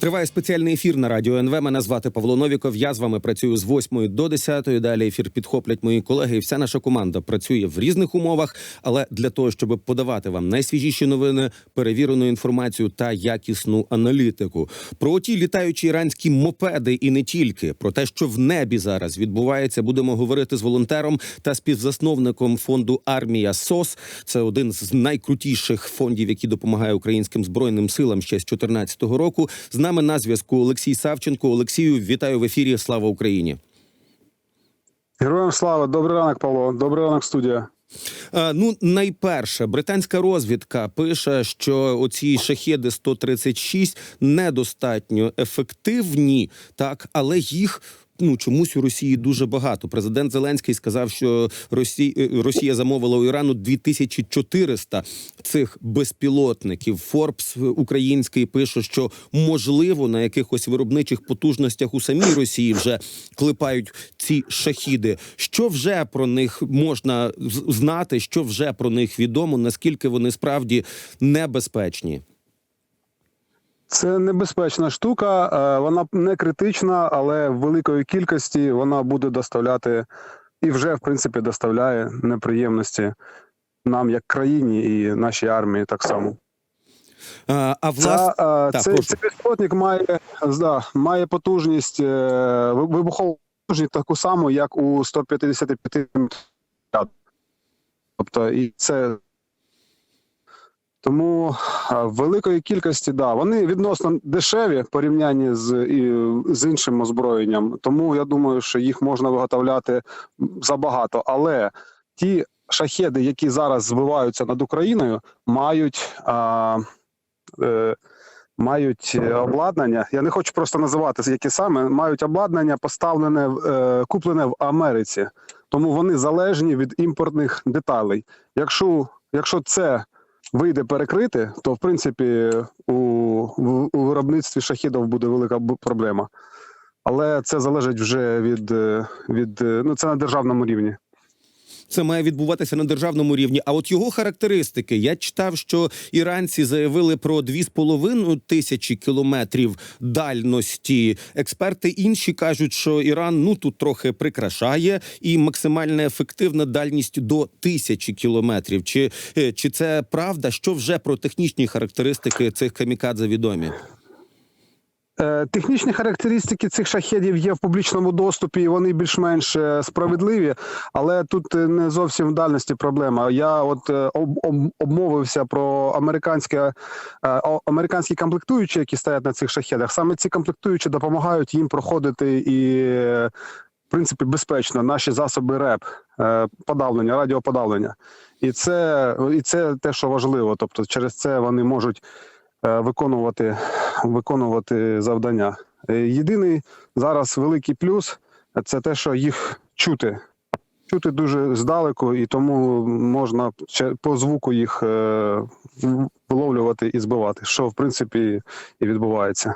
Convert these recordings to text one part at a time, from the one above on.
Триває спеціальний ефір на радіо НВ. Мене звати Павло Новіков. Я з вами працюю з 8 до 10. Далі ефір підхоплять мої колеги. І вся наша команда працює в різних умовах. Але для того, щоб подавати вам найсвіжіші новини, перевірену інформацію та якісну аналітику про ті літаючі іранські мопеди, і не тільки про те, що в небі зараз відбувається, будемо говорити з волонтером та співзасновником фонду Армія СОС. Це один з найкрутіших фондів, які допомагає українським збройним силам ще з 2014 року. З нами на зв'язку Олексій Савченко. Олексію, вітаю в ефірі. Слава Україні. Героям слава, добрий ранок, Павло. Добрий ранок, студія. Е, Ну, найперше, британська розвідка пише, що оці шахеди 136 недостатньо ефективні, так, але їх. Ну чомусь у Росії дуже багато. Президент Зеленський сказав, що Росія, Росія замовила у Ірану 2400 цих безпілотників. Форбс український пише, що можливо на якихось виробничих потужностях у самій Росії вже клепають ці шахіди. Що вже про них можна знати? Що вже про них відомо? Наскільки вони справді небезпечні? Це небезпечна штука. е, Вона не критична, але в великої кількості вона буде доставляти і вже в принципі доставляє неприємності нам, як країні, і нашій армії так само. А, а власне, Ця, е, так, цей, прошу. безпілотник має, да, має потужність е, вибухову потужність таку саму, як у 155 Тобто, і це тому великої кількості, да, вони відносно дешеві в порівнянні з, і, з іншим озброєнням. Тому я думаю, що їх можна виготовляти забагато. Але ті шахеди, які зараз збиваються над Україною, мають. А, е, Мають е, обладнання, я не хочу просто називати які саме мають обладнання, поставлене е, куплене в Америці, тому вони залежні від імпортних деталей. Якщо, якщо це вийде перекрити, то в принципі у, у виробництві шахідів буде велика проблема. Але це залежить вже від, е, від е, ну це на державному рівні. Це має відбуватися на державному рівні. А от його характеристики я читав, що іранці заявили про 2,5 тисячі кілометрів дальності. Експерти інші кажуть, що Іран ну тут трохи прикрашає, і максимальна ефективна дальність до тисячі кілометрів. Чи, е, чи це правда? Що вже про технічні характеристики цих камікадзе відомі? Е, Технічні характеристики цих шахедів є в публічному доступі, і вони більш-менш е, справедливі, але тут е, не зовсім в дальності проблема. Я от об, об- обмовився про американське американські комплектуючі, які стоять на цих шахедах. Саме ці комплектуючі допомагають їм проходити і, в принципі, безпечно наші засоби РЕП, подавлення, радіоподавлення. І це, і це те, що важливо. Тобто, через це вони можуть виконувати виконувати завдання. Е, Єдиний зараз великий плюс це те, що їх чути. Чути дуже здалеку, і тому можна по звуку їх е, виловлювати і збивати, що в принципі і відбувається.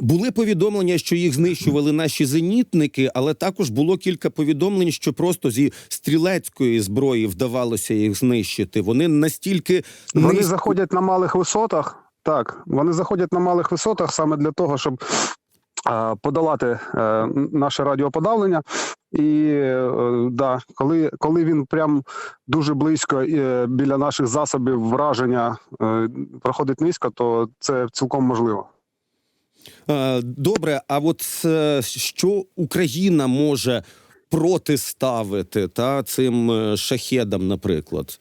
Були повідомлення, що їх знищували наші зенітники, але також було кілька повідомлень, що просто зі стрілецької зброї вдавалося їх знищити. Вони настільки Вони заходять на малих висотах. Так, вони заходять на малих висотах саме для того, щоб подолати е, наше радіоподавлення. І е, да, коли, коли він прям дуже близько е, біля наших засобів враження проходить низько, то це цілком можливо. Добре, а от що Україна може протиставити та цим шахедам, наприклад?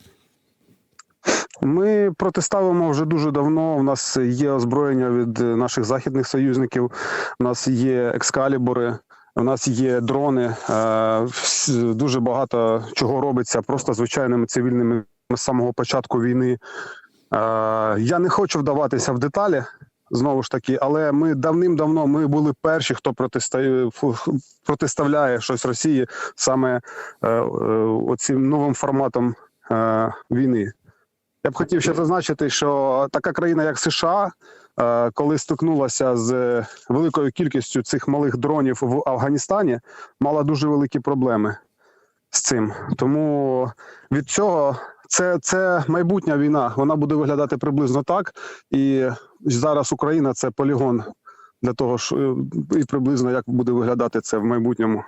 Ми протиставимо вже дуже давно. У нас є озброєння від наших західних союзників. У нас є екскалібури, у нас є дрони. е, Дуже багато чого робиться просто звичайними цивільними з самого початку війни. Е, Я не хочу вдаватися в деталі. Знову ж таки, але ми давним-давно ми були перші, хто протиставляє щось Росії саме е, оцим новим форматом війни. Я б хотів ще зазначити, що така країна, як США, е, коли стикнулася з великою кількістю цих малих дронів в Афганістані, мала дуже великі проблеми з цим. Тому від цього це, це майбутня війна. Вона буде виглядати приблизно так. І зараз Україна це полігон для того, що і приблизно як буде виглядати це в майбутньому.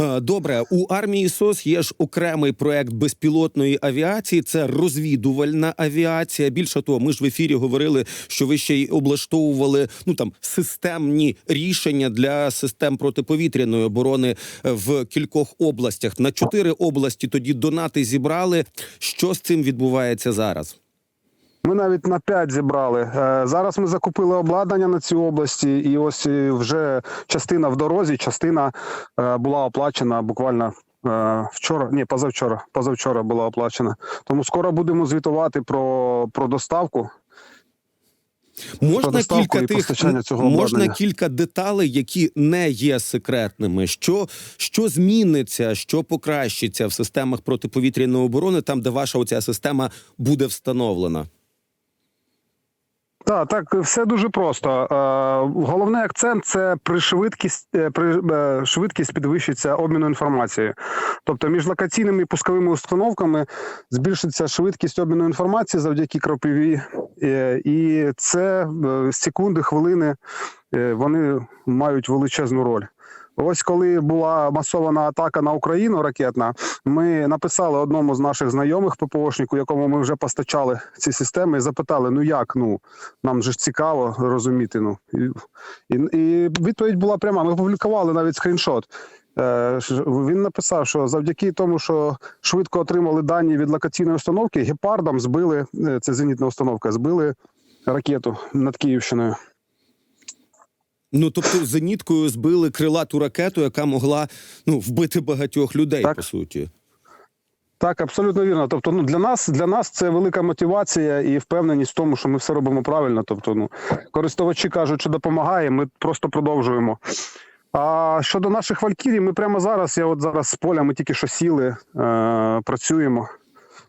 Е, Добре, у армії СОС є ж окремий проект безпілотної авіації. Це розвідувальна авіація. Більше того, ми ж в ефірі говорили, що ви ще й облаштовували ну там системні рішення для систем протиповітряної оборони е, в кількох областях. На чотири області тоді донати зібрали. Що з цим відбувається зараз? Ми навіть на 5 зібрали. Е, Зараз ми закупили обладнання на цій області, і ось е, вже частина в дорозі, частина е, була оплачена буквально вчора. Ні, позавчора. Позавчора була оплачена. Тому скоро будемо звітувати про, про доставку. Можна кілька тих цього можна кілька деталей, які не є секретними. Що, що зміниться, що покращиться в системах протиповітряної оборони, там де ваша оця система буде встановлена? Так, так, все дуже просто. Е, Головний акцент це при швидкість, е, при е, швидкість підвищиться обміну інформацією. Тобто між локаційними і пусковими установками збільшиться швидкість обміну інформації завдяки кропиві, Е, і це е, секунди, хвилини е, вони мають величезну роль. Ось коли була масована атака на Україну ракетна, ми написали одному з наших знайомих ППОшнику, якому ми вже постачали ці системи, і запитали: ну як? Ну нам же ж цікаво розуміти. Ну і, і, відповідь була пряма. Ми опублікували навіть скріншот. Е, Він написав, що завдяки тому, що швидко отримали дані від локаційної установки, гепардом збили е, це зенітна установка, збили ракету над Київщиною. Ну тобто зеніткою збили крилату ракету, яка могла ну вбити багатьох людей, Так. по суті. Так, абсолютно вірно. Тобто, ну для нас для нас це велика мотивація і впевненість в тому, що ми все робимо правильно. Тобто, ну користувачі кажуть, що допомагає. Ми просто продовжуємо. А щодо наших валькірій, ми прямо зараз. Я от зараз з поля, ми тільки що сіли, е, працюємо.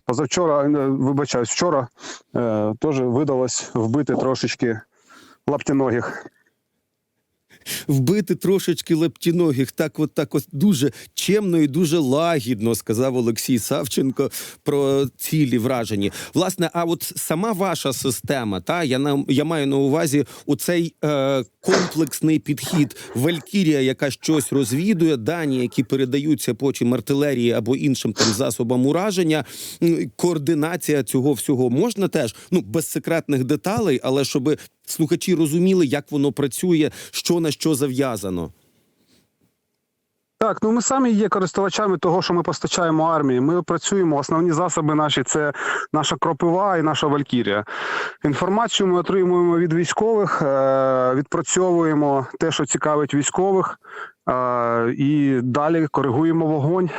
Позавчора, е, вибачаюсь, вчора е, теж видалось вбити трошечки лаптіногих. Вбити трошечки лептіногих, так от так от дуже чемно і дуже лагідно сказав Олексій Савченко про цілі вражені. Власне, а от сама ваша система, та я на я маю на увазі оцей е, комплексний підхід Валькірія, яка щось розвідує, дані, які передаються потім артилерії або іншим там засобам ураження. Координація цього всього можна теж ну без секретних деталей, але щоб слухачі розуміли, як воно працює, що на що зав'язано. Так, ну ми самі є користувачами того, що ми постачаємо армії. Ми працюємо. Основні засоби наші це наша кропива і наша валькірія. Інформацію ми отримуємо від військових, е- відпрацьовуємо те, що цікавить військових, е- і далі коригуємо вогонь,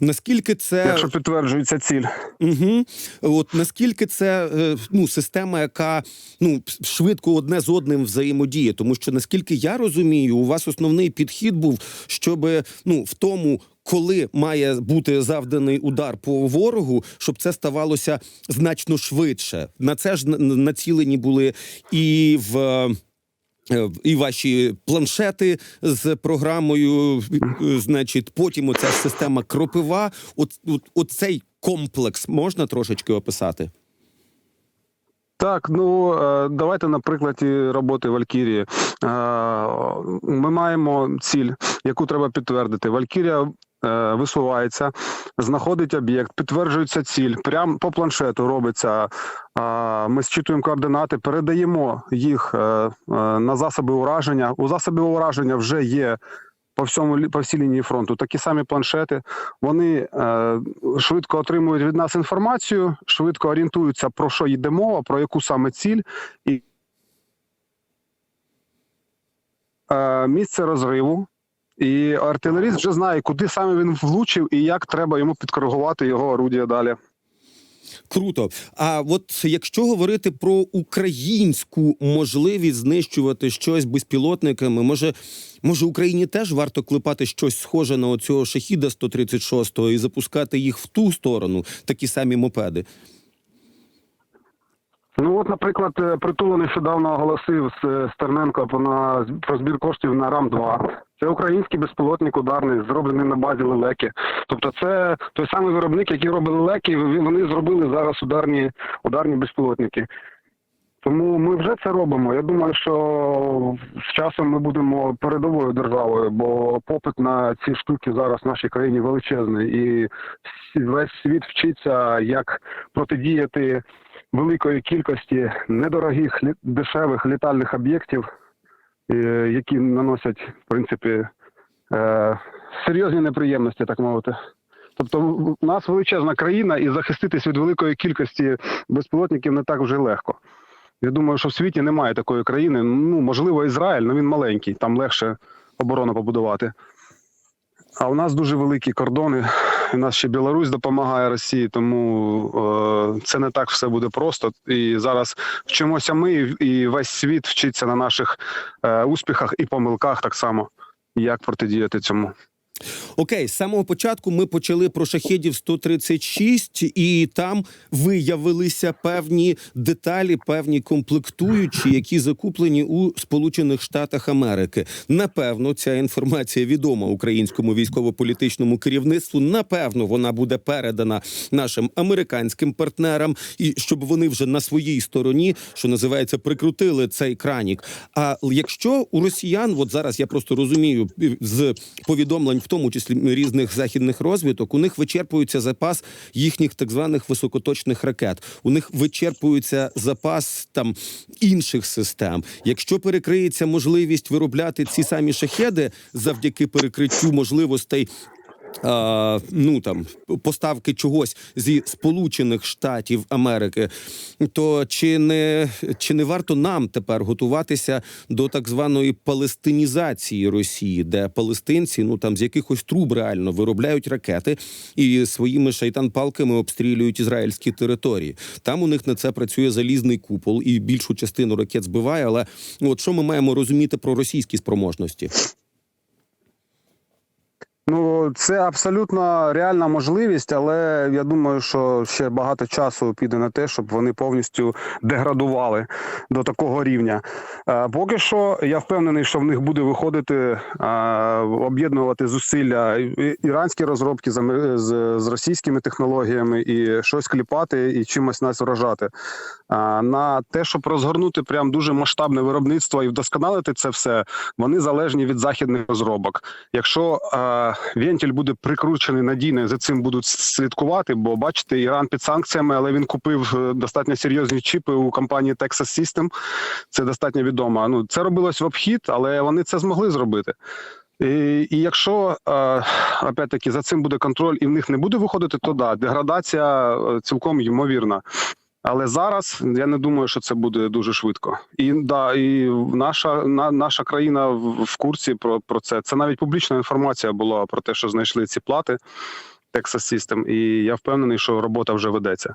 Наскільки це якщо підтверджується ціль. Угу. От наскільки це е, ну, система, яка ну швидко одне з одним взаємодіє, тому що наскільки я розумію, у вас основний підхід був, щоб ну в тому. Коли має бути завданий удар по ворогу, щоб це ставалося значно швидше. На це ж націлені були і в і ваші планшети з програмою, е, значить, потім оця система кропива. От, от, оцей комплекс можна трошечки описати? Так, ну е, давайте на прикладі роботи Валькірії. Е, Ми маємо ціль, яку треба підтвердити. Валькірія е, висувається, знаходить об'єкт, підтверджується ціль. Прямо по планшету робиться. е, Ми зчитуємо координати, передаємо їх е, е, на засоби ураження. У засобів ураження вже є. По всьому по всій лінії фронту такі самі планшети. Вони е, швидко отримують від нас інформацію, швидко орієнтуються про що йде мова, про яку саме ціль, і е, місце розриву. І артилеріст вже знає, куди саме він влучив і як треба йому підкоригувати його орудія далі. Круто. А от якщо говорити про українську можливість знищувати щось безпілотниками, може, може Україні теж варто клепати щось схоже на оцього шахіда 136-го і запускати їх в ту сторону, такі самі мопеди. Ну от, наприклад, е, притула нещодавно оголосив з- Стерненко про збір коштів на рам 2 Це український безпілотник ударний, зроблений на базі лелеки. Тобто, це той самий виробник, який робив лелеки, вони зробили зараз ударні ударні безпілотники. Тому ми вже це робимо. Я думаю, що з часом ми будемо передовою державою, бо попит на ці штуки зараз в нашій країні величезний, і весь світ вчиться, як протидіяти великої кількості недорогих дешевих літальних об'єктів, е, які наносять в принципі е, серйозні неприємності, так мовити. Тобто, у нас величезна країна, і захиститись від великої кількості безпілотників не так вже легко. Я думаю, що в світі немає такої країни. Ну, можливо, Ізраїль, але він маленький, там легше оборону побудувати. А у нас дуже великі кордони. Нас ще Білорусь допомагає Росії, тому е, це не так все буде просто. І зараз вчимося ми, і весь світ вчиться на наших е, успіхах і помилках так само, як протидіяти цьому. Окей, з самого початку ми почали про шахедів 136, і там виявилися певні деталі, певні комплектуючі, які закуплені у Сполучених Штатах Америки. Напевно, ця інформація відома українському військово-політичному керівництву. Напевно, вона буде передана нашим американським партнерам, і щоб вони вже на своїй стороні, що називається, прикрутили цей кранік. А якщо у росіян, от зараз я просто розумію з повідомлень, тому числі різних західних розвиток, у них вичерпується запас їхніх так званих високоточних ракет. У них вичерпується запас там інших систем. Якщо перекриється можливість виробляти ці самі шахеди завдяки перекриттю можливостей. Ну там поставки чогось зі Сполучених Штатів Америки, то чи не чи не варто нам тепер готуватися до так званої палестинізації Росії, де палестинці ну там з якихось труб реально виробляють ракети і своїми шайтан-палками обстрілюють ізраїльські території? Там у них на це працює залізний купол і більшу частину ракет збиває. Але от що ми маємо розуміти про російські спроможності? Ну, це абсолютно реальна можливість, але я думаю, що ще багато часу піде на те, щоб вони повністю деградували до такого рівня. Е, Поки що я впевнений, що в них буде виходити е, об'єднувати зусилля іранські розробки з, російськими технологіями і щось кліпати і чимось нас вражати. А на те, щоб розгорнути прям дуже масштабне виробництво і вдосконалити це все, вони залежні від західних розробок. Якщо вентиль буде прикручений надійно, за цим будуть слідкувати. Бо бачите, Іран під санкціями, але він купив е, достатньо серйозні чіпи у компанії Texas System. Це достатньо відомо. Ну це робилось в обхід, але вони це змогли зробити. І, і якщо е, опять-таки за цим буде контроль і в них не буде виходити, то да, деградація е, цілком ймовірна. Але зараз я не думаю, що це буде дуже швидко. І да, і наша на, наша країна в, курсі про, про це. Це навіть публічна інформація була про те, що знайшли ці плати Texas System, і я впевнений, що робота вже ведеться.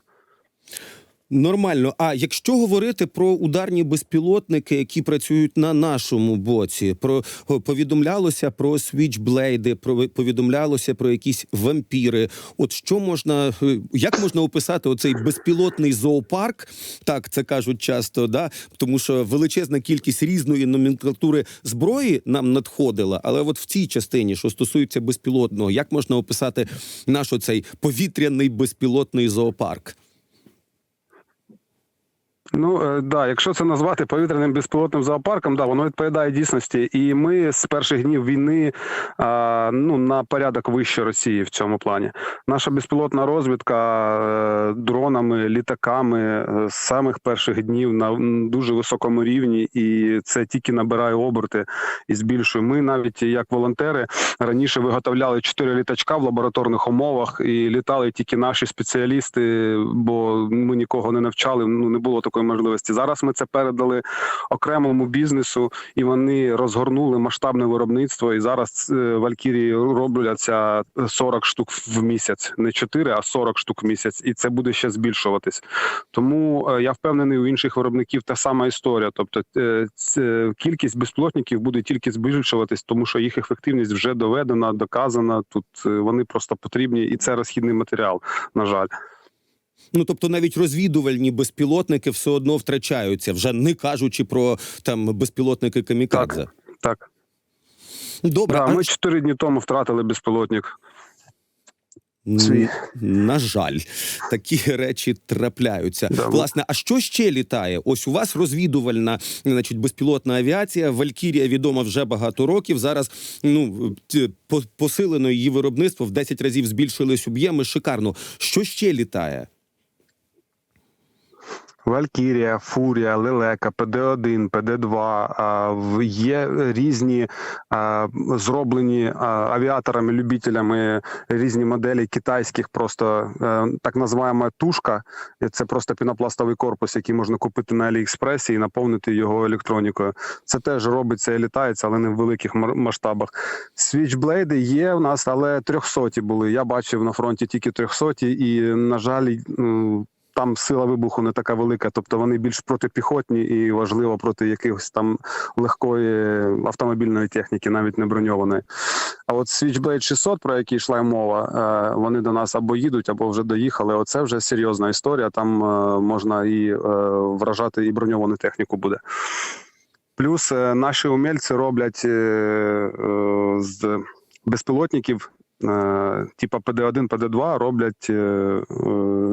Нормально. А якщо говорити про ударні безпілотники, які працюють на нашому боці, про повідомлялося про свічблейди, про повідомлялося про якісь вампіри. От що можна е, як можна описати оцей безпілотний зоопарк? Так це кажуть часто, да тому що величезна кількість різної номенклатури зброї нам надходила. Але от в цій частині, що стосується безпілотного, як можна описати наш оцей повітряний безпілотний зоопарк? Ну е, да, якщо це назвати повітряним безпілотним зоопарком, да, воно відповідає дійсності. І ми з перших днів війни а, ну на порядок вище Росії в цьому плані. Наша безпілотна розвідка е, дронами, літаками е, з самих перших днів на дуже високому рівні, і це тільки набирає оберти і збільшує. Ми навіть як волонтери раніше виготовляли чотири літачка в лабораторних умовах, і літали тільки наші спеціалісти, бо ми нікого не навчали. Ну не було такої можливості. Зараз ми це передали окремому бізнесу, і вони розгорнули масштабне виробництво. І зараз е, Валькірії робляться 40 штук в місяць, не 4, а 40 штук в місяць, і це буде ще збільшуватись. Тому е, я впевнений, у інших виробників та сама історія. Тобто е, кількість безпілотників буде тільки збільшуватись, тому що їх ефективність вже доведена, доказана. Тут е, вони просто потрібні, і це розхідний матеріал. На жаль. Ну тобто, навіть розвідувальні безпілотники все одно втрачаються, вже не кажучи про там безпілотники камікадзе. Так. Добре, Да, а ми чотири дні тому втратили безпілотник. Свій. На жаль, такі речі трапляються. Да, Власне, а що ще літає? Ось у вас розвідувальна, значить, безпілотна авіація. Валькірія відома вже багато років. Зараз ну посилено її виробництво в 10 разів збільшились об'єми. Шикарно. Що ще літає? Валькірія, Фурія, Лелека, ПД-1, ПД-2. а, в- Є різні зроблені авіаторами-любителями різні моделі китайських, просто е, так називаємо тушка. Це просто пінопластовий корпус, який можна купити на Аліекспресі і наповнити його електронікою. Це теж робиться і літається, але не в великих масштабах. Свічблейди є в нас, але трьохсоті були. Я бачив на фронті тільки трьохсоті, і на жаль, там сила вибуху не така велика, тобто вони більш протипіхотні і важливо проти якихось там легкої автомобільної техніки, навіть не броньованої. А от Switchblade 600, про який йшла мова, е, вони до нас або їдуть, або вже доїхали. Оце вже серйозна історія. Там е, можна і е, вражати і броньовану техніку буде. Плюс наші умельці роблять з безпілотників, типа ПД-1, ПД-2, роблять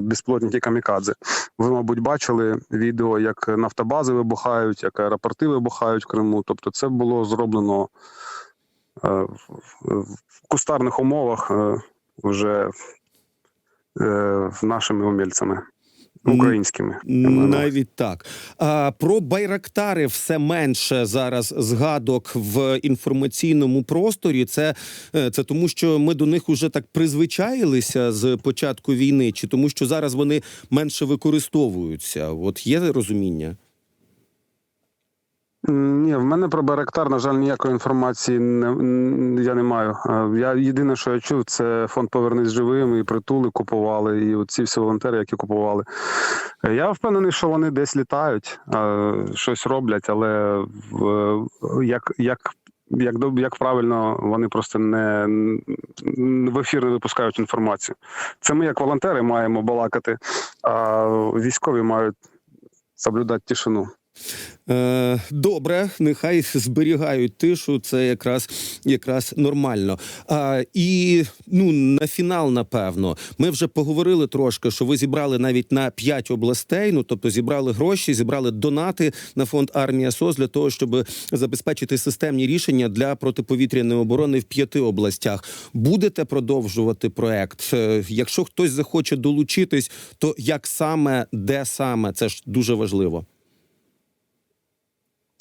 безплотні ті камікадзе. Ви, мабуть, бачили відео, як нафтобази вибухають, як аеропорти вибухають в Криму. Тобто, це було зроблено е, в- кустарних умовах е, вже е, нашими умільцями. Українськими. Навіть так. А, про байрактари все менше зараз згадок в інформаційному просторі. Це, е, це тому, що ми до них уже так призвичаїлися з початку війни, чи тому, що зараз вони менше використовуються? От є розуміння? Ні, в мене про Байрактар, на жаль, ніякої інформації не, я не маю. Е, Я єдине, що я чув, це фонд Повернись живим і притули купували, і ці всі волонтери, які купували. Е, Я впевнений, що вони десь літають, е, щось роблять, але як, як, як, як правильно, вони просто не в ефір не випускають інформацію. Це ми, як волонтери, маємо балакати, а військові мають соблюдати тишину. Е, добре, нехай зберігають тишу. Це якраз якраз нормально. А, і ну на фінал, напевно, ми вже поговорили трошки, що ви зібрали навіть на п'ять областей. Ну тобто зібрали гроші, зібрали донати на фонд армія СОС для того, щоб забезпечити системні рішення для протиповітряної оборони в п'яти областях. Будете продовжувати проект? Е, Якщо хтось захоче долучитись, то як саме, де саме, це ж дуже важливо.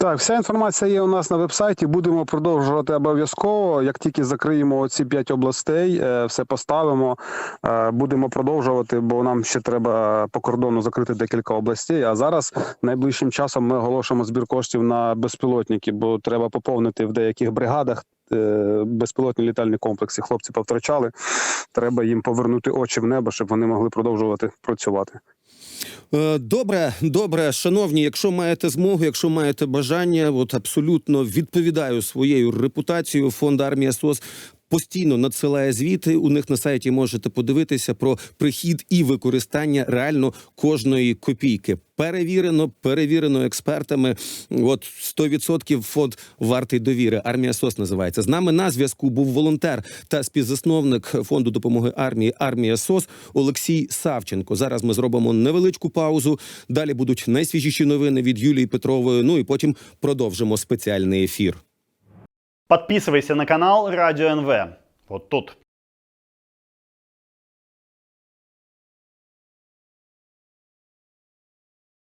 Так, вся інформація є у нас на вебсайті. Будемо продовжувати обов'язково. Як тільки закриємо ці п'ять областей, е, все поставимо. е, Будемо продовжувати, бо нам ще треба по кордону закрити декілька областей. А зараз найближчим часом ми оголошуємо збір коштів на безпілотники, бо треба поповнити в деяких бригадах. е, Безпілотні літальні комплекси хлопці повтрачали. Треба їм повернути очі в небо, щоб вони могли продовжувати працювати. Е, Добре, добре, шановні. Якщо маєте змогу, якщо маєте бажання, от абсолютно відповідаю своєю репутацією. Фонд армія СОС постійно надсилає звіти. У них на сайті можете подивитися про прихід і використання реально кожної копійки. Перевірено, перевірено експертами. От 100% фонд вартий довіри. Армія СОС називається. З нами на зв'язку був волонтер та співзасновник фонду допомоги армії Армія СОС Олексій Савченко. Зараз ми зробимо невеличку паузу. Далі будуть найсвіжіші новини від Юлії Петрової. Ну і потім продовжимо спеціальний ефір. Подписывайся на канал Радио НВ. Вот тут.